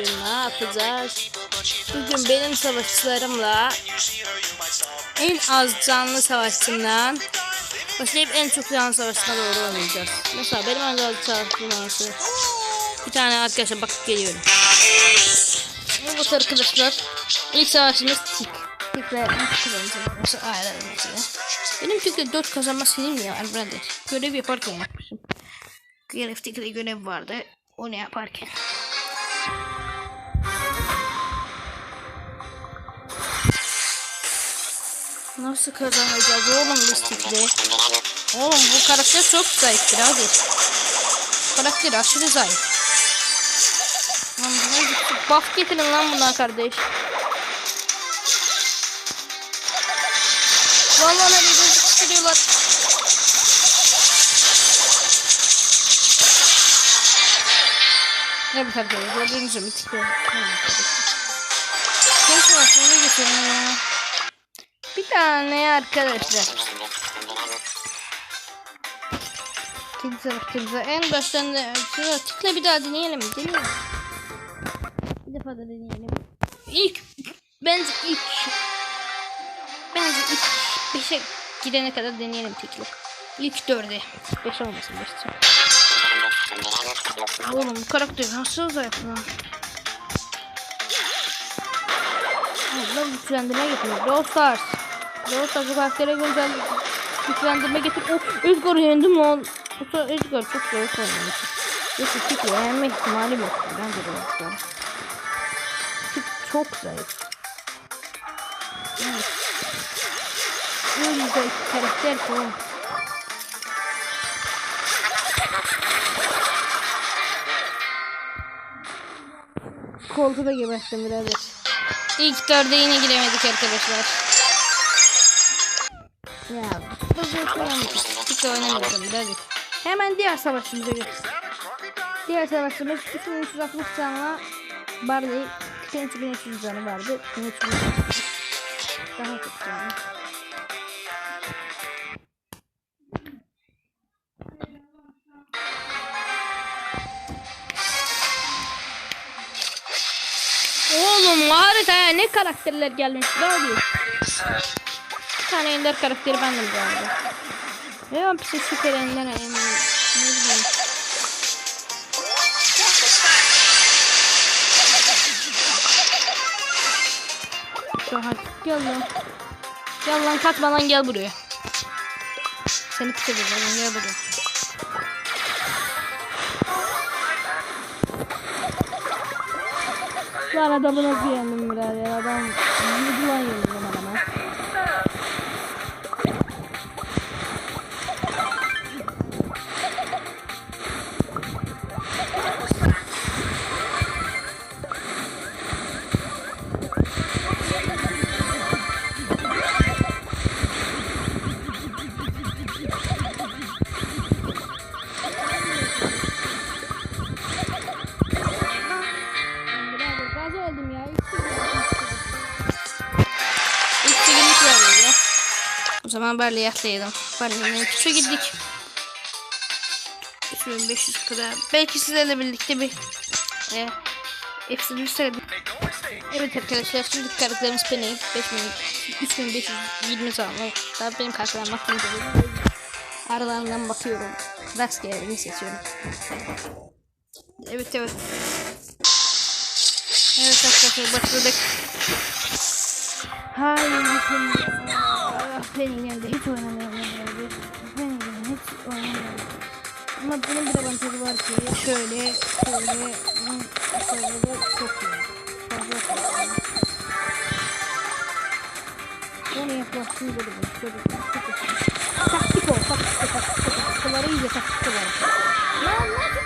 Bugün ne yapacağız? Bugün benim savaşçılarımla en az canlı savaşçımdan başlayıp en çok canlı savaşçına doğru oynayacağız. Mesela benim en az savaşçım nasıl? Bir tane arkadaşa bakıp geliyorum. Evet arkadaşlar. İlk savaşımız Tik. Tik'le nasıl kazanacağım? Mesela? Benim Tik'le 4 kazanma senin ya birader. Görev yaparken yapmışım. Görev Tik'le görev vardı. O ne yaparken. Nasıl kazanacağız oğlum biz Tik'le? Oğlum bu karakter çok zayıf birader. Karakter aşırı zayıf. Lan ne gitti? Buff getirin lan buna kardeş. Vallahi nereye sıkıştırıyorlar. Ne bu tabii gördüğünüz gibi tıkıyor. Kes başını getirin ya. Bir tane arkadaşlar. Kedi savaştığımıza en baştan da tıkla bir daha deneyelim. Deneyelim. Bir defa da deneyelim. İlk bence ilk bence ilk 5'e gidene kadar deneyelim tekli. İlk 4'e. 5 olmasın 5 Oğlum karakter nasıl zayıf lan? Allah güçlendirme getiriyor. Brawl Stars bu karaktere güncel güçlendirme getir. Oh, Edgar yendim lan. Bu da Edgar çok zayıf oynamış. Neyse Tik'le yenme ihtimalim yok. Ben de Stars. Tik çok zayıf. Evet. Öyle zayıf karakter o. Koltuğu da geberttim birader. İlk dörde yine giremedik arkadaşlar. Ya bu. Hiç oynamıyorum birader. Hemen diğer savaşçımıza geçelim. Diğer savaşçımız 2360 canla Barley 2300 canı vardı. 2300 daha çok canlı. Oğlum haritaya ne karakterler gelmiş ne oluyor? Tane ender karakteri bendim galiba. Ne var bir süper ender ender. Ne bileyim. Daha gel lan. Gel lan kaçma lan gel buraya. Seni kıtıracağım gel buraya. Lan adamı nasıl yendim birader adam yedi lan yendim O zaman Barley'e atlayalım. Barley'den küçüğe gittik. 3500 kadar. Belki sizlerle birlikte bir e, hepsini söyledim. Evet arkadaşlar şimdi karakterimiz 5000 3520 sağlam. Tabii benim karşılanmak için Aralarından bakıyorum. Rastgele birini seçiyorum. Evet evet. Evet arkadaşlar başladık. Hayır Benim yanında hiç oynamıyorum. Benim yanında hiç oynamıyorum. Ama bunun bir avantajı var ki şöyle şöyle bunun aşağıda çok iyi. Fazla. Onu yaklaştığı böyle bir bir taktik o taktik o taktik o taktikaları iyice taktikaları. Lan nasıl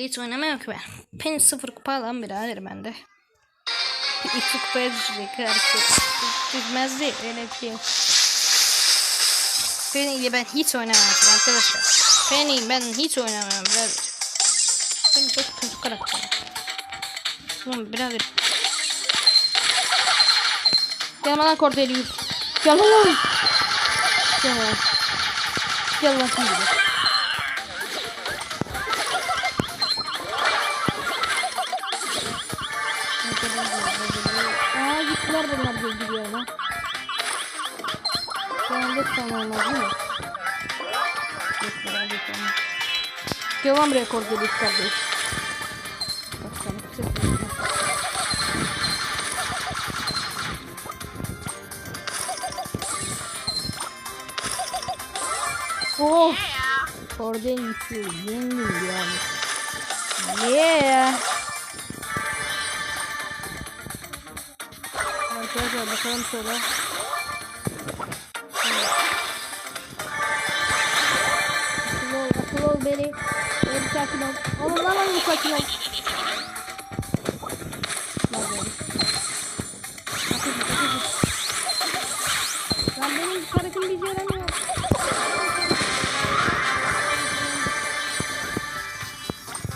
Penny'li hiç oynamıyorum ki ben. Penny sıfır kupa lan birader bende. İki kupaya düşecek hareket. Düşmez değil öyle bir şey. Penny'li ben hiç oynamıyorum arkadaşlar. Penny ben hiç oynamıyorum birader. Penny çok kötü karakter. Oğlum birader. Gel bana kort ediyoruz. Gel lan. Gel lan. Gel lan şimdi. Gittiler bunlar diye gidiyor lan. Şu anda tamam olmaz değil mi? Gittiler gittiler. Gel lan buraya korkuyor kardeş. Bak sana kısa. Oh! Oradan gidiyor. Zengin yani. Yeah! Arkadaşlar bakalım şöyle. Akıl ol, akıl ol beni. Beni sakin ol. Oğlum lan oğlum sakin ol. Lan benim karakım bir yaramıyor.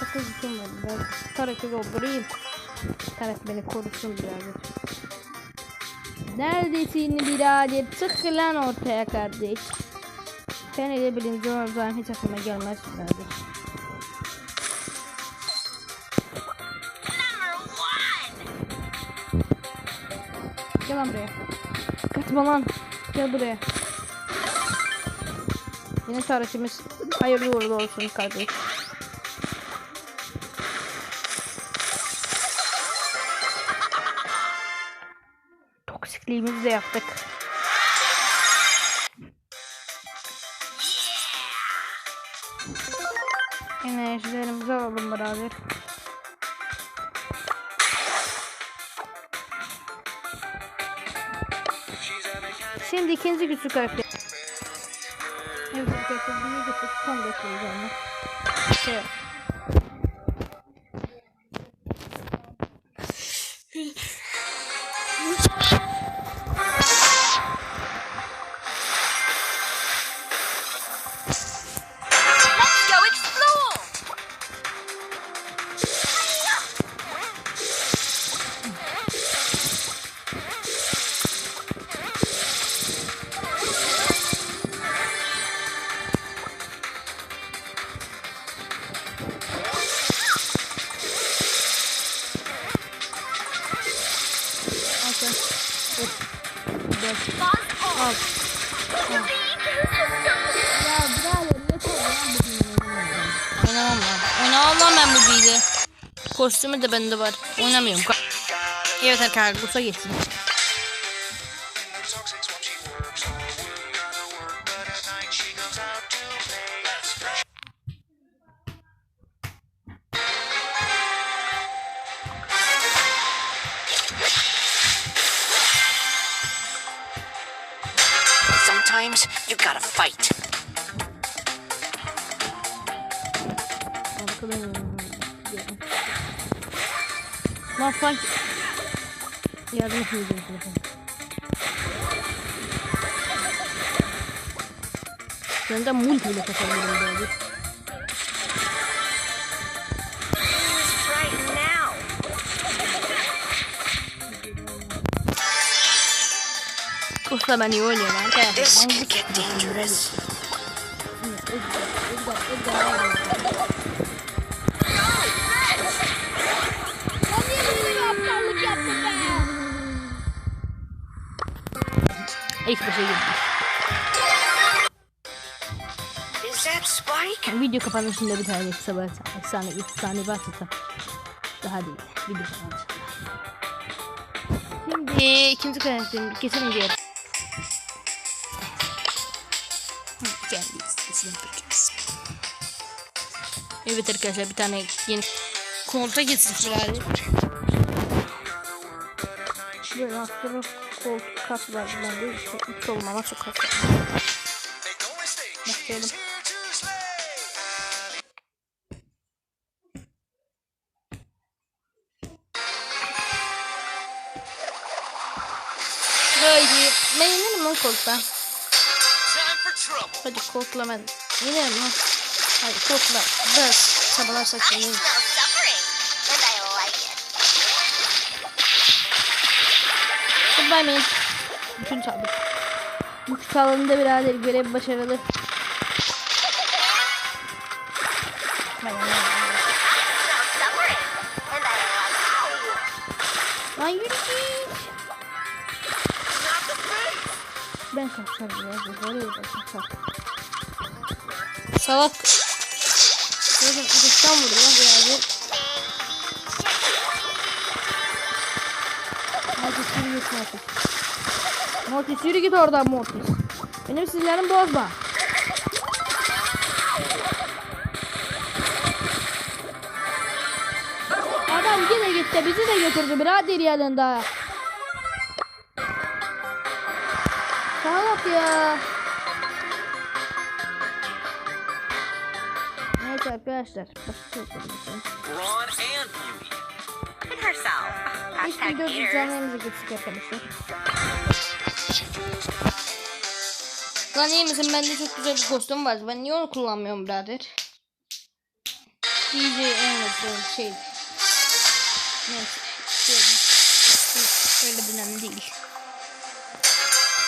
Akıl tutmadı. Ben karakı doldurayım. Karak beni korusun birazcık. Neredesin birader? Çık lan ortaya kardeş. Sen ile birinci olacağın hiç aklıma gelmez birader. Gel lan buraya. Kaçma lan. Gel buraya. Yine tarihimiz hayırlı uğurlu olsun kardeş. Toksikliğimizi de yaptık. Enerjilerimizi alalım beraber. Şimdi ikinci güçlü karakter. Evet arkadaşlar bunu getirip son göstereceğim. Şey. Let's Kostümü de bende var. Oynamıyorum. Evet arkadaşlar Gusa geçsin. Toxic's when she works Lan sanki yardım etmeyeceğim telefon. Ben de multi ile kapatabilirim böyle. Who's frightened now? Usta ben iyi oynuyorum arkadaşlar. This Ben could get dangerous. Edgar, Edgar, Edgar. Şey yok. Is that Spike? Video kapanışında bir tane kısa bir efsane efsane bir atırsam daha değil. Video kapanışında. Şimdi ikinci karakterim istesini yapacağız. Evet arkadaşlar bir tane yeni kolta getirmişler. Böyle aslında koltuk kas var. Ben de hiç olmama çok kas var. Make no mistake, she Başlayalım. Böyle ben inerim lan koltuğa. Hadi koltuğa ben inerim lan. Hadi koltuğa biraz çabalarsak inerim. Man. Bütün çaldık. Bu salonda birader görev başarılı. Lan yürü git. Ben kaçarım ya. Oraya da kaçar. Salak. Zaten uzaktan vuruyor birader. Mortis yürü git Mortis. Mortis yürü git oradan Mortis. Benim sinirlerimi bozma. Adam yine gitti bizi de götürdü birader yanında. Salak ya. Evet arkadaşlar. Başka herself. İlk Hashtag video geçtik arkadaşlar. Lan iyi misin? Bende çok güzel bir kostüm var. Ben niye onu kullanmıyorum birader? DJ English şey. Neyse. Şöyle, şöyle önemli değil.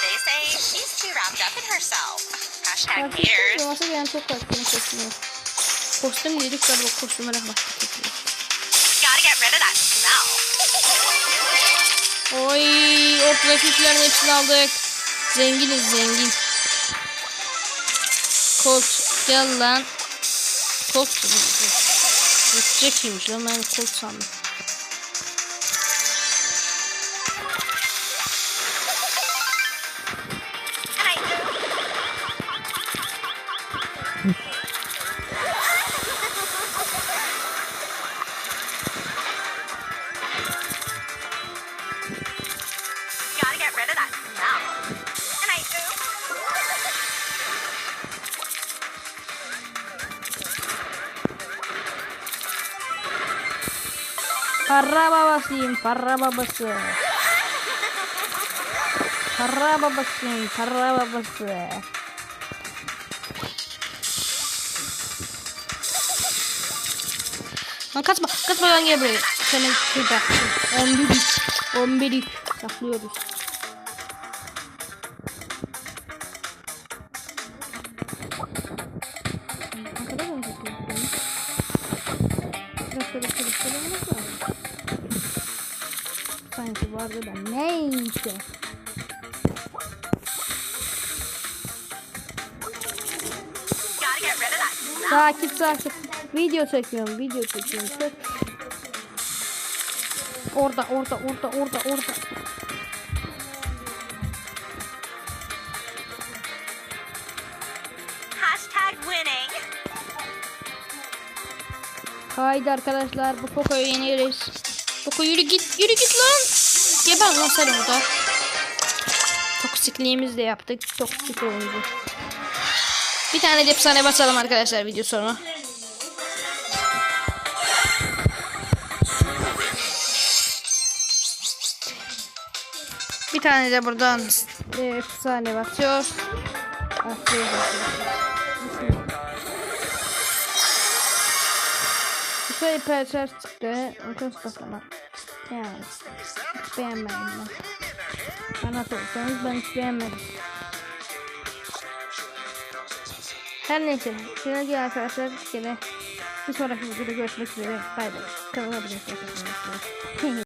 They say she's too wrapped up in herself. Hashtag Arkadaşlar haters. yuvası yani çok farklı bir kostüm yok. Kostüm dedik galiba kostümlere başladık. Gotta get rid of that. Oy ortadaki yüklerin hepsini aldık. Zenginiz zengin. Colt gel lan. Colt Jackie'miş lan ben Colt sandım. Para babasıyım para babası. Para babasıyım para babası. Lan kaçma kaçma lan gel buraya. Senin şurada. 11 yük. 11 yük. Saklıyoruz. Ne kadar önce söylüyorum? Biraz şöyle Sanki vardı da neyse. Sakin sakin. Video çekiyorum, video çekiyorum. Çek. Orada, orada, orada, orada, orada. Haydi arkadaşlar, bu Poco'yu yeniyoruz. Poco yürü git, yürü git lan. Geber lan sen orada. Toksikliğimizi de yaptık. Toksik oyuncu. Bir tane de efsane basalım arkadaşlar video sonu. Bir tane de buradan efsane. Basıyor, basıyor. Şöyle perçer çıktı. Çok saçma. Yani hiç beğenmedim ben. Bana sorsanız ben hiç beğenmedim. Her neyse. Şimdi arkadaşlar bir kere bir sonraki videoda görüşmek üzere. Bay bay. Kanala abone olmayı unutmayın.